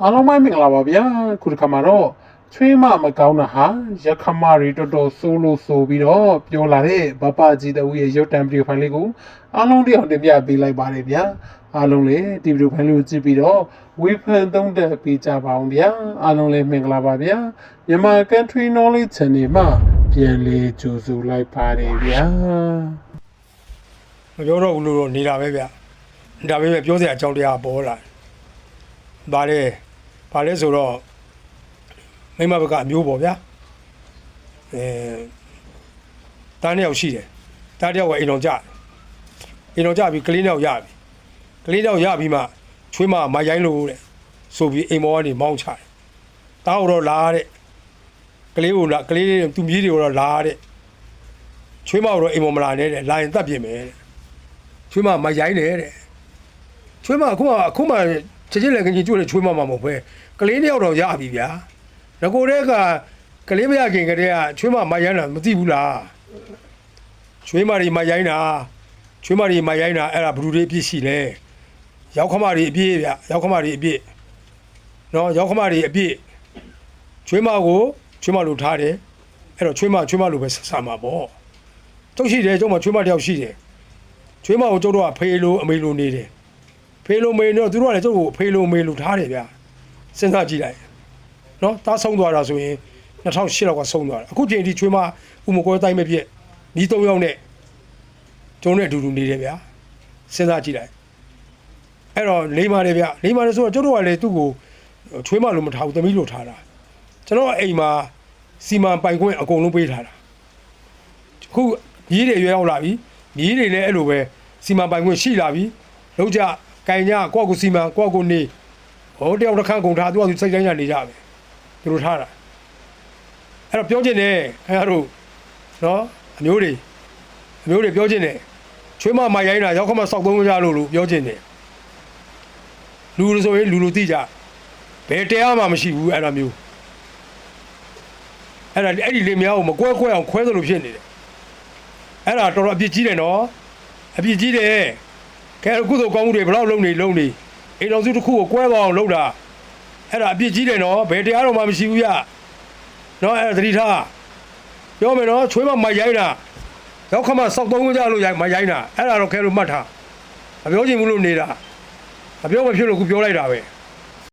အားလုံးပဲမင်္ဂလာပါဗျာခုတစ်ခါမှာတော့ချွေးမမကောင်းတာဟာရခမတွေတော်တော်ဆိုးလို့ဆိုပြီးတော့ပြောလာတဲ့ဘပကြီးတဦးရဲ့ရုပ်တံဗီဒီယိုဖိုင်လေးကိုအားလုံးတရားတင်ပြပေးလိုက်ပါတယ်ဗျာအားလုံးလည်းဒီဗီဒီယိုဖိုင်လေးကိုကြည့်ပြီးတော့ဝေဖန်သုံးသပ်ပေးကြပါအောင်ဗျာအားလုံးလည်းမင်္ဂလာပါဗျာမြန်မာ Country Knowledge Channel မှာပြန်လေးကြိုဆိုလိုက်ပါတယ်ဗျာမပြောတော့ဘူးလို့တော့နေတာပဲဗျဒါပေမဲ့ပြောစရာအကြောင်းတရားပေါ်လာ ဗါလေဗါလေဆိုတော့မိမဘက်ကအမျိုးပေါ့ဗျာအဲတားနှစ်ယောက်ရှိတယ်တားတစ်ယောက်ကအိမ်တော်ကြတယ်အိမ်တော်ကြပြီးကလေးနှစ်ယောက်ရပြီကလေးနှစ်ယောက်ရပြီးမှချွေးမမရိုင်းလို့တဲ့ဆိုပြီးအိမ်ပေါ်ကနေမောင်းချတယ်တားတော့လာတဲ့ကလေးကိုလာကလေးသူမြည်တွေကိုတော့လာတဲ့ချွေးမကတော့အိမ်ပေါ်မလာနဲ့တဲ့လာရင်တတ်ပြင်မယ်တဲ့ချွေးမမရိုင်းတယ်တဲ့ချွေးမအခုမှအခုမှ ချက်ချင်းလည်းခင်ကြီးကျွတ်လေချွေးမမမဟုတ်ပဲကလေးနှစ်ယောက်တော့ရပြီဗျာငကိုတဲ့ကကလေးမရခင်ကတည်းကချွေးမမရိုင်းတာမသိဘူးလားချွေးမတွေမရိုင်းတာချွေးမတွေမရိုင်းတာအဲ့ဒါဘယ်သူတွေအပြစ်ရှိလဲရောက်ခမတွေအပြစ်ဗျရောက်ခမတွေအပြစ်နော်ရောက်ခမတွေအပြစ်ချွေးမကိုချွေးမလိုထားတယ်အဲ့တော့ချွေးမချွေးမလိုပဲဆက်ဆံမှာပေါ့ကျုပ်ရှိတယ်ကျုပ်မချွေးမတယောက်ရှိတယ်ချွေးမကိုကျုပ်တို့ကဖေးလို့အမေလို့နေတယ် ဖေးလို့မေတော့သူတို့ကလည်းကျုပ်ကိုဖေးလို့မေလို့ထားတယ်ဗျာစဉ်းစားကြည့်လိုက်နော်တားဆုံးသွားတာဆိုရင်2008လောက်ကဆုံးသွားတာအခုချိန်ထိချွေးမဥမကွဲတိုင်းမပြည့်ဒီ၃ယောက်နဲ့ကျုံနဲ့အတူတူနေတယ်ဗျာစဉ်းစားကြည့်လိုက်အဲ့တော့လိမ္မာတယ်ဗျလိမ္မာတယ်ဆိုတော့ကျုပ်တို့ကလည်းသူ့ကိုချွေးမလို့မထားဘူးသမီးလို့ထားတာကျွန်တော်အိမ်မှာစီမံပိုင်ခွင့်အကုန်လုံးပေးထားတာခုကြီးတွေရွေးရောက်လာပြီမြည်တွေလည်းအဲ့လိုပဲစီမံပိုင်ခွင့်ရှိလာပြီလောက်ကြ ကင်ညကိုယ့်ကိုစီမံကိုယ့်ကိုနေဟိုတယောက်တစ်ခန့်ကုန်ထားသူကသူစိတ်တိုင်းကနေကြပဲသူတို့ထားတာအဲ့တော့ပြောချင်တယ်ခင်ဗျားတို့နော်အမျိုးတွေအမျိုးတွေပြောချင်တယ်ချွေးမမရိုင်းတာရောက်ခမစောက်သုံးကြလို့လို့ပြောချင်တယ်လူလူဆိုရင်လူလူသိကြဘယ်တရားမှမရှိဘူးအဲ့လိုမျိုးအဲ့ဒါအဲ့ဒီလင်မယားကိုမကွဲကွဲအောင်ခွဲသလိုဖြစ်နေတယ်အဲ့ဒါတော်တော်အပြစ်ကြီးတယ်နော်အပြစ်ကြီးတယ် ကဲကုသိုလ်ကောင်းမှုတွေဘယ်တော့လုံးနေလုံးနေအိမ်တော်စုတစ်ခုကိုကွဲသွားအောင်လုပ်တာအဲ့ဒါအပြစ်ကြီးတယ်နော်ဘယ်တရားတော်မှမရှိဘူးရနော်အဲ့ဒါသတိထားပြောမယ်နော်ချွေးမမရိုင်းတာရောက်ခမစောက်သုံးကြလို့ရိုင်းမရိုင်းတာအဲ့ဒါတော့ခဲလို့မှတ်ထားမပြောချင်ဘူးလို့နေတာမပြောမဖြစ်လို့ခုပြောလိုက်တာပဲ